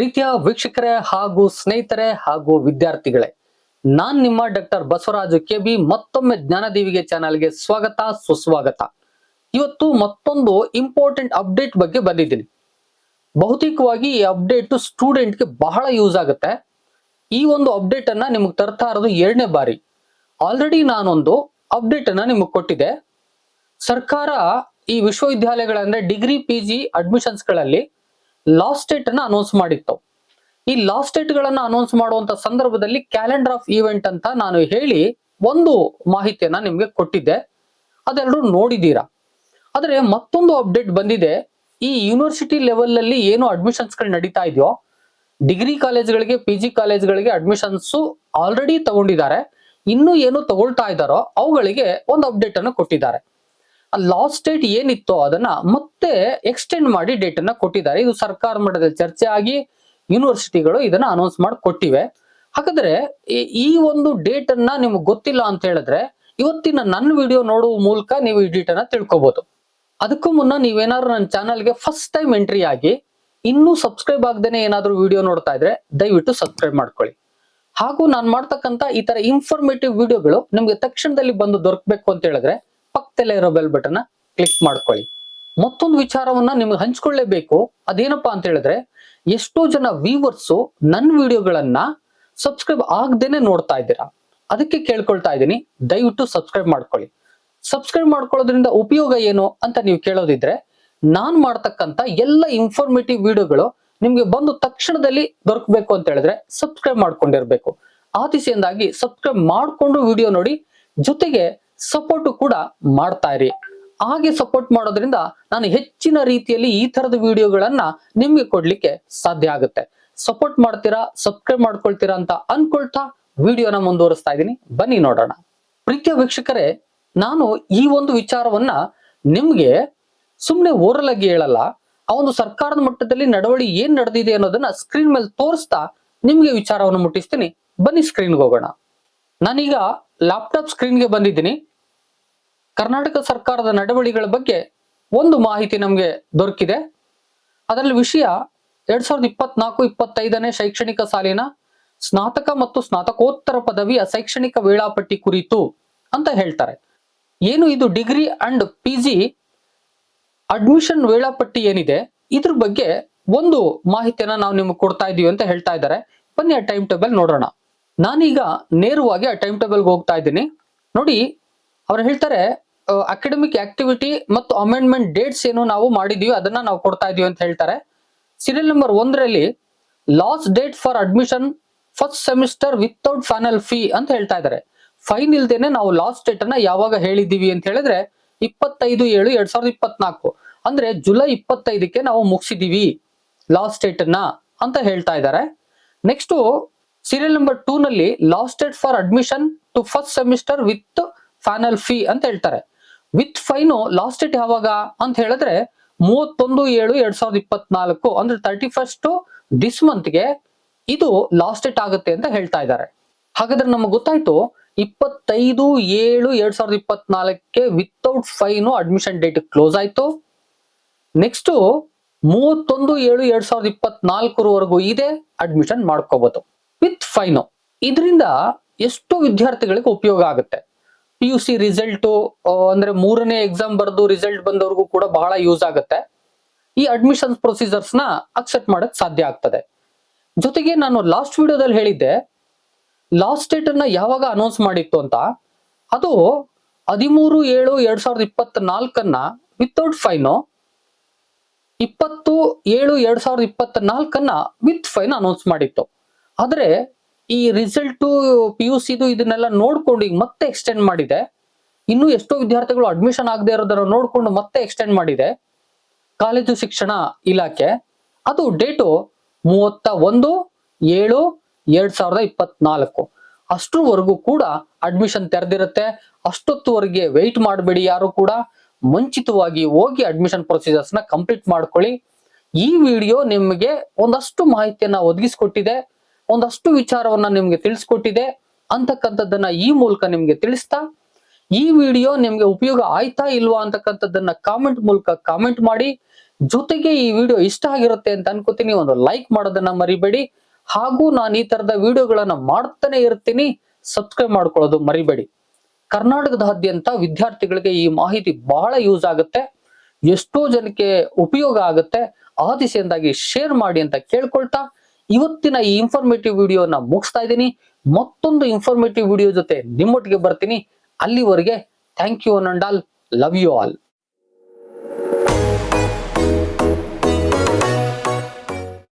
ಪ್ರೀತಿಯ ವೀಕ್ಷಕರೇ ಹಾಗೂ ಸ್ನೇಹಿತರೆ ಹಾಗೂ ವಿದ್ಯಾರ್ಥಿಗಳೇ, ನಾನ್ ನಿಮ್ಮ ಡಾಕ್ಟರ್ ಬಸವರಾಜು ಕೆ ಬಿ ಮತ್ತೊಮ್ಮೆ ಜ್ಞಾನದೇವಿಗೆ ಚಾನಲ್ಗೆ ಸ್ವಾಗತ, ಸುಸ್ವಾಗತ. ಇವತ್ತು ಮತ್ತೊಂದು ಇಂಪಾರ್ಟೆಂಟ್ ಅಪ್ಡೇಟ್ ಬಗ್ಗೆ ಬಂದಿದ್ದೀನಿ. ಬಹುತೇಕವಾಗಿ ಈ ಅಪ್ಡೇಟ್ ಸ್ಟೂಡೆಂಟ್ಗೆ ಬಹಳ ಯೂಸ್ ಆಗುತ್ತೆ. ಈ ಒಂದು ಅಪ್ಡೇಟ್ ಅನ್ನ ನಿಮಗೆ ತರ್ತಾ ಇರೋದು ಎರಡನೇ ಬಾರಿ. ಆಲ್ರೆಡಿ ನಾನೊಂದು ಅಪ್ಡೇಟ್ ಅನ್ನ ನಿಮಗೆ ಕೊಟ್ಟಿದೆ ಸರ್ಕಾರ ಈ ವಿಶ್ವವಿದ್ಯಾಲಯಗಳ ಅಂದ್ರೆ ಡಿಗ್ರಿ, ಪಿ ಜಿ ಅಡ್ಮಿಷನ್ಸ್ಗಳಲ್ಲಿ ಲಾಸ್ಟ್ ಡೇಟ್ ಅನ್ನ ಅನೌನ್ಸ್ ಮಾಡಿತ್ತು. ಈ ಲಾಸ್ಟ್ ಡೇಟ್ ಗಳನ್ನ ಅನೌನ್ಸ್ ಮಾಡುವಂತ ಸಂದರ್ಭದಲ್ಲಿ ಕ್ಯಾಲೆಂಡರ್ ಆಫ್ ಈವೆಂಟ್ ಅಂತ ನಾನು ಹೇಳಿ ಒಂದು ಮಾಹಿತಿಯನ್ನ ನಿಮ್ಗೆ ಕೊಟ್ಟಿದ್ದೆ. ಅದೆಲ್ಲರೂ ನೋಡಿದೀರಾ ಆದರೆ ಮತ್ತೊಂದು ಅಪ್ಡೇಟ್ ಬಂದಿದೆ. ಈ ಯೂನಿವರ್ಸಿಟಿ ಲೆವೆಲ್ ಅಲ್ಲಿ ಏನು ಅಡ್ಮಿಷನ್ಸ್ಗಳು ನಡೀತಾ ಇದೆಯೋ ಡಿಗ್ರಿ ಕಾಲೇಜ್ಗಳಿಗೆ ಪಿ ಜಿ ಕಾಲೇಜ್ಗಳಿಗೆ ಅಡ್ಮಿಷನ್ಸ್ ಆಲ್ರೆಡಿ ತಗೊಂಡಿದ್ದಾರೆ. ಇನ್ನೂ ಏನು ತಗೊಳ್ತಾ ಇದ್ದಾರೋ ಅವುಗಳಿಗೆ ಒಂದು ಅಪ್ಡೇಟ್ ಅನ್ನು ಕೊಟ್ಟಿದ್ದಾರೆ. ಆ ಲಾಸ್ಟ್ ಡೇಟ್ ಏನಿತ್ತೋ ಅದನ್ನ ಮತ್ತೆ ಎಕ್ಸ್ಟೆಂಡ್ ಮಾಡಿ ಡೇಟ್ ಅನ್ನ ಕೊಟ್ಟಿದ್ದಾರೆ. ಇದು ಸರ್ಕಾರ ಮಟ್ಟದಲ್ಲಿ ಚರ್ಚೆ ಆಗಿ ಯೂನಿವರ್ಸಿಟಿಗಳು ಇದನ್ನ ಅನೌನ್ಸ್ ಮಾಡಿ ಕೊಟ್ಟಿವೆ. ಹಾಗಾದ್ರೆ ಈ- ಒಂದು ಡೇಟ್ ಅನ್ನ ನಿಮ್ಗೆ ಗೊತ್ತಿಲ್ಲ ಅಂತ ಹೇಳಿದ್ರೆ ಇವತ್ತಿನ ನನ್ನ ವಿಡಿಯೋ ನೋಡುವ ಮೂಲಕ ನೀವು ಈ ಡೇಟ್ ಅನ್ನ ತಿಳ್ಕೊಬಹುದು ಅದಕ್ಕೂ ಮುನ್ನ ನೀವೇನಾದ್ರು ನನ್ನ ಚಾನಲ್ಗೆ ಫಸ್ಟ್ ಟೈಮ್ ಎಂಟ್ರಿ ಆಗಿ ಇನ್ನೂ ಸಬ್ಸ್ಕ್ರೈಬ್ ಆಗದೇನೆ ಏನಾದ್ರು ವಿಡಿಯೋ ನೋಡ್ತಾ ಇದ್ರೆ ದಯವಿಟ್ಟು ಸಬ್ಸ್ಕ್ರೈಬ್ ಮಾಡ್ಕೊಳ್ಳಿ. ಹಾಗೂ ನಾನು ಮಾಡ್ತಕ್ಕಂಥ ಈ ತರ ಇನ್ಫಾರ್ಮೇಟಿವ್ ವಿಡಿಯೋಗಳು ನಿಮ್ಗೆ ತಕ್ಷಣದಲ್ಲಿ ಬಂದು ದೊರಕಬೇಕು ಅಂತ ಹೇಳಿದ್ರೆ ಪಕ್ಕದಲ್ಲೇ ಇರೋ ಬೆಲ್ ಬಟನ್ ಕ್ಲಿಕ್ ಮಾಡ್ಕೊಳ್ಳಿ. ಮತ್ತೊಂದು ವಿಚಾರವನ್ನ ನಿಮ್ಗೆ ಹಂಚ್ಕೊಳ್ಳೇಬೇಕು. ಅದೇನಪ್ಪಾ ಅಂತ ಹೇಳಿದ್ರೆ, ಎಷ್ಟೋ ಜನ ವ್ಯೂವರ್ಸ್ ನನ್ನ ವಿಡಿಯೋಗಳನ್ನ ಸಬ್ಸ್ಕ್ರೈಬ್ ಆಗ್ದೇನೆ ನೋಡ್ತಾ ಇದ್ದೀರಾ. ಅದಕ್ಕೆ ಕೇಳ್ಕೊಳ್ತಾ ಇದ್ದೀನಿ. ದಯವಿಟ್ಟು ಸಬ್ಸ್ಕ್ರೈಬ್ ಮಾಡ್ಕೊಳ್ಳಿ. ಸಬ್ಸ್ಕ್ರೈಬ್ ಮಾಡ್ಕೊಳ್ಳೋದ್ರಿಂದ ಉಪಯೋಗ ಏನು ಅಂತ ನೀವು ಕೇಳೋದಿದ್ರೆ, ನಾನ್ ಮಾಡ್ತಕ್ಕಂತ ಎಲ್ಲ ಇನ್ಫಾರ್ಮೇಟಿವ್ ವಿಡಿಯೋಗಳು ನಿಮ್ಗೆ ಬಂದು ತಕ್ಷಣದಲ್ಲಿ ದೊರಕಬೇಕು ಅಂತ ಹೇಳಿದ್ರೆ ಸಬ್ಸ್ಕ್ರೈಬ್ ಮಾಡ್ಕೊಂಡಿರ್ಬೇಕು. ಆತಿಸಿಯಿಂದಾಗಿ ಸಬ್ಸ್ಕ್ರೈಬ್ ಮಾಡ್ಕೊಂಡು ವಿಡಿಯೋ ನೋಡಿ, ಜೊತೆಗೆ ಸಪೋರ್ಟ್ ಕೂಡ ಮಾಡ್ತಾ ಇರಿ ಹಾಗೆ ಸಪೋರ್ಟ್ ಮಾಡೋದ್ರಿಂದ ನಾನು ಹೆಚ್ಚಿನ ರೀತಿಯಲ್ಲಿ ಈ ತರದ ವಿಡಿಯೋಗಳನ್ನ ನಿಮ್ಗೆ ಕೊಡ್ಲಿಕ್ಕೆ ಸಾಧ್ಯ ಆಗುತ್ತೆ. ಸಪೋರ್ಟ್ ಮಾಡ್ತೀರಾ, ಸಬ್ಸ್ಕ್ರೈಬ್ ಮಾಡ್ಕೊಳ್ತೀರಾ ಅಂತ ಅನ್ಕೊಳ್ತಾ ವಿಡಿಯೋನ ಮುಂದುವರಿಸ್ತಾ ಇದ್ದೀನಿ. ಬನ್ನಿ ನೋಡೋಣ. ಪ್ರೀತಿಯ ವೀಕ್ಷಕರೇ, ನಾನು ಈ ಒಂದು ವಿಚಾರವನ್ನ ನಿಮ್ಗೆ ಸುಮ್ಮನೆ ಓರಲ್ ಆಗಿ ಹೇಳಲ್ಲ. ಆ ಒಂದು ಸರ್ಕಾರದ ಮಟ್ಟದಲ್ಲಿ ನಡವಳಿ ಏನ್ ನಡೆದಿದೆ ಅನ್ನೋದನ್ನ ಸ್ಕ್ರೀನ್ ಮೇಲೆ ತೋರಿಸ್ತಾ ನಿಮ್ಗೆ ವಿಚಾರವನ್ನು ಮುಟ್ಟಿಸ್ತೀನಿ. ಬನ್ನಿ ಸ್ಕ್ರೀನ್ಗೆ ಹೋಗೋಣ. ನಾನೀಗ ಲ್ಯಾಪ್ಟಾಪ್ ಸ್ಕ್ರೀನ್ಗೆ ಬಂದಿದ್ದೀನಿ. ಕರ್ನಾಟಕ ಸರ್ಕಾರದ ನಡವಳಿಗಳ ಬಗ್ಗೆ ಒಂದು ಮಾಹಿತಿ ನಮಗೆ ದೊರಕಿದೆ. ಅದರಲ್ಲಿ ವಿಷಯ ಎರಡ್ ಸಾವಿರದ ಇಪ್ಪತ್ನಾಲ್ಕು, ಇಪ್ಪತ್ತೈದನೇ ಶೈಕ್ಷಣಿಕ ಸಾಲಿನ ಸ್ನಾತಕ ಮತ್ತು ಸ್ನಾತಕೋತ್ತರ ಪದವಿಯ ಶೈಕ್ಷಣಿಕ ವೇಳಾಪಟ್ಟಿ ಕುರಿತು ಅಂತ ಹೇಳ್ತಾರೆ. ಏನು ಇದು degree and P G admission ವೇಳಾಪಟ್ಟಿ ಏನಿದೆ? ಇದ್ರ ಬಗ್ಗೆ ಒಂದು ಮಾಹಿತಿಯನ್ನ ನಾವು ನಿಮ್ಗೆ ಕೊಡ್ತಾ ಇದೀವಿ ಅಂತ ಹೇಳ್ತಾ ಇದ್ದಾರೆ. ಬನ್ನಿ ಆ ಟೈಮ್ ಟೇಬಲ್ ನೋಡೋಣ. ನಾನೀಗ ನೇರವಾಗಿ ಆ ಟೈಮ್ ಟೇಬಲ್ಗೆ ಹೋಗ್ತಾ ಇದ್ದೀನಿ. ನೋಡಿ, ಅವ್ರು ಹೇಳ್ತಾರೆ ಅಕಾಡೆಮಿಕ್ ಆಕ್ಟಿವಿಟಿ ಮತ್ತು ಅಮೆಂಡ್ಮೆಂಟ್ ಡೇಟ್ಸ್ ಏನು ನಾವು ಮಾಡಿದೀವಿ ಅದನ್ನ ನಾವು ಕೊಡ್ತಾ ಇದೀವಿ ಅಂತ ಹೇಳ್ತಾರೆ. ಸೀರಿಯಲ್ ನಂಬರ್ ಒಂದರಲ್ಲಿ last date for admission first semester without final fee ಅಂತ ಹೇಳ್ತಾ ಇದ್ದಾರೆ. ಫೈನ್ ಇಲ್ದೇನೆ ನಾವು ಲಾಸ್ಟ್ ಡೇಟ್ ಅನ್ನ ಯಾವಾಗ ಹೇಳಿದೀವಿ ಅಂತ ಹೇಳಿದ್ರೆ ಇಪ್ಪತ್ತೈದು ಏಳು ಎರಡ್ ಸಾವಿರದ ಇಪ್ಪತ್ನಾಲ್ಕು. ಅಂದ್ರೆ ಜುಲೈ ಇಪ್ಪತ್ತೈದಕ್ಕೆ ನಾವು ಮುಗಿಸಿದೀವಿ ಲಾಸ್ಟ್ ಡೇಟ್ ಅನ್ನ ಅಂತ ಹೇಳ್ತಾ ಇದ್ದಾರೆ. ನೆಕ್ಸ್ಟ್ ಸೀರಿಯಲ್ ನಂಬರ್ ಟೂ ನಲ್ಲಿ last date for admission to first semester with final fee ಅಂತ ಹೇಳ್ತಾರೆ. ವಿತ್ ಫೈನು ಲಾಸ್ಟ್ ಡೇಟ್ ಯಾವಾಗ ಅಂತ ಹೇಳಿದ್ರೆ ಮೂವತ್ತೊಂದು ಏಳು ಎರಡ್ ಸಾವಿರದ ಇಪ್ಪತ್ನಾಲ್ಕು, ಅಂದ್ರೆ ತರ್ಟಿ ಫಸ್ಟ್ ದಿಸ್ ಮಂತ್ಗೆ ಇದು ಲಾಸ್ಟ್ ಡೇಟ್ ಆಗುತ್ತೆ ಅಂತ ಹೇಳ್ತಾ ಇದ್ದಾರೆ. ಹಾಗಾದ್ರೆ ನಮ್ಗೆ ಗೊತ್ತಾಯ್ತು ಇಪ್ಪತ್ತೈದು ಏಳು ಎರಡ್ ಸಾವಿರದ ಇಪ್ಪತ್ನಾಲ್ಕಕ್ಕೆ without fine admission date close ಆಯ್ತು. ನೆಕ್ಸ್ಟ್ ಮೂವತ್ತೊಂದು ಏಳು ಎರಡ್ ಸಾವಿರದ ಇಪ್ಪತ್ನಾಲ್ಕರವರೆಗೂ ಇದೆ ಅಡ್ಮಿಷನ್ ಮಾಡ್ಕೋಬಹುದು ವಿತ್ ಫೈನು ಇದರಿಂದ ಎಷ್ಟೋ ವಿದ್ಯಾರ್ಥಿಗಳಿಗೆ ಉಪಯೋಗ ಆಗುತ್ತೆ. ಪಿ ಯು ಸಿ ರಿಸಲ್ಟ್ ಅಂದ್ರೆ ಮೂರನೇ ಎಕ್ಸಾಮ್ ಬರೆದು ರಿಸಲ್ಟ್ ಬಂದವ್ರಿಗೂ ಕೂಡ ಬಹಳ ಯೂಸ್ ಆಗುತ್ತೆ. ಈ ಅಡ್ಮಿಷನ್ ಪ್ರೊಸೀಜರ್ಸ್ನ ಅಕ್ಸೆಪ್ಟ್ ಮಾಡಕ್ ಸಾಧ್ಯ ಆಗ್ತದೆ. ಜೊತೆಗೆ ನಾನು ಲಾಸ್ಟ್ ವಿಡಿಯೋದಲ್ಲಿ ಹೇಳಿದ್ದೆ ಲಾಸ್ಟ್ ಡೇಟ್ ಅನ್ನ ಯಾವಾಗ ಅನೌನ್ಸ್ ಮಾಡಿತ್ತು ಅಂತ, ಅದು ಹದಿಮೂರು ಏಳು ಎರಡ್ ಸಾವಿರದ ಇಪ್ಪತ್ತ ನಾಲ್ಕನ್ನ ವಿತೌಟ್ ಫೈನು ಇಪ್ಪತ್ತು ಏಳು ಎರಡ್ ಸಾವಿರದ ಇಪ್ಪತ್ತ ನಾಲ್ಕನ್ನ ವಿತ್ ಫೈನ್ ಅನೌನ್ಸ್ ಮಾಡಿತ್ತು. ಆದ್ರೆ ಈ ರಿಸಲ್ಟ್ ಪಿ ಯು ಸಿದು ಇದನ್ನೆಲ್ಲ ನೋಡ್ಕೊಂಡು ಈಗ ಮತ್ತೆ ಎಕ್ಸ್ಟೆಂಡ್ ಮಾಡಿದೆ. ಇನ್ನು ಎಷ್ಟೋ ವಿದ್ಯಾರ್ಥಿಗಳು ಅಡ್ಮಿಷನ್ ಆಗದೆ ಇರೋದರ ನೋಡ್ಕೊಂಡು ಮತ್ತೆ ಎಕ್ಸ್ಟೆಂಡ್ ಮಾಡಿದೆ. ಕಾಲೇಜು ಶಿಕ್ಷಣ ಇಲಾಖೆ. ಅದು ಡೇಟು ಮೂವತ್ತ ಒಂದು ಏಳು, ಎರಡ್ ಸಾವಿರದ ಇಪ್ಪತ್ನಾಲ್ಕು. ಅಷ್ಟರವರೆಗೂ ಕೂಡ ಅಡ್ಮಿಷನ್ ತೆರೆದಿರುತ್ತೆ. ಅಷ್ಟೊತ್ತುವರೆಗೆ ವೆಯ್ಟ್ ಮಾಡಬೇಡಿ ಯಾರು ಕೂಡ. ಮುಂಚಿತವಾಗಿ ಹೋಗಿ ಅಡ್ಮಿಷನ್ ಪ್ರೊಸೀಜರ್ಸ್ನ ಕಂಪ್ಲೀಟ್ ಮಾಡ್ಕೊಳ್ಳಿ. ಈ ವಿಡಿಯೋ ನಿಮಗೆ ಒಂದಷ್ಟು ಮಾಹಿತಿಯನ್ನ ಒದಗಿಸ್ಕೊಟ್ಟಿದೆ. ಒಂದಷ್ಟು ವಿಚಾರವನ್ನ ನಿಮ್ಗೆ ತಿಳಿಸ್ಕೊಟ್ಟಿದೆ. ಅಂತಕ್ಕಂಥದ್ದನ್ನ ಈ ಮೂಲಕ ನಿಮ್ಗೆ ತಿಳಿಸ್ತಾ, ಈ ವಿಡಿಯೋ ನಿಮ್ಗೆ ಉಪಯೋಗ ಆಯ್ತಾ ಇಲ್ವಾ ಅಂತಕ್ಕಂಥದ್ದನ್ನ ಕಾಮೆಂಟ್ ಮೂಲಕ ಕಾಮೆಂಟ್ ಮಾಡಿ. ಜೊತೆಗೆ ಈ ವಿಡಿಯೋ ಇಷ್ಟ ಆಗಿರುತ್ತೆ ಅಂತ ಅನ್ಕೋತೀನಿ, ಒಂದು ಲೈಕ್ ಮಾಡೋದನ್ನ ಮರಿಬೇಡಿ. ಹಾಗೂ ನಾನು ಈ ತರದ ವಿಡಿಯೋಗಳನ್ನ ಮಾಡ್ತಾನೆ ಇರ್ತೀನಿ ಸಬ್ಸ್ಕ್ರೈಬ್ ಮಾಡ್ಕೊಳ್ಳೋದು ಮರಿಬೇಡಿ. ಕರ್ನಾಟಕದಾದ್ಯಂತ ವಿದ್ಯಾರ್ಥಿಗಳಿಗೆ ಈ ಮಾಹಿತಿ ಬಹಳ ಯೂಸ್ ಆಗುತ್ತೆ, ಎಷ್ಟೋ ಜನಕ್ಕೆ ಉಪಯೋಗ ಆಗುತ್ತೆ. ಆ ದಿಸೆಯಿಂದಾಗಿ ಶೇರ್ ಮಾಡಿ ಅಂತ ಕೇಳ್ಕೊಳ್ತಾ ಇವತ್ತಿನ ಈ ಇನ್ಫಾರ್ಮೇಟಿವ್ ವಿಡಿಯೋನ ಮುಗಿಸ್ತಾ ಇದ್ದೀನಿ. ಮತ್ತೊಂದು ಇನ್ಫಾರ್ಮೇಟಿವ್ ವಿಡಿಯೋ ಜೊತೆ ನಿಮ್ಮೊಟ್ಟಿಗೆ ಬರ್ತೀನಿ. ಅಲ್ಲಿವರೆಗೆ thank you all love you all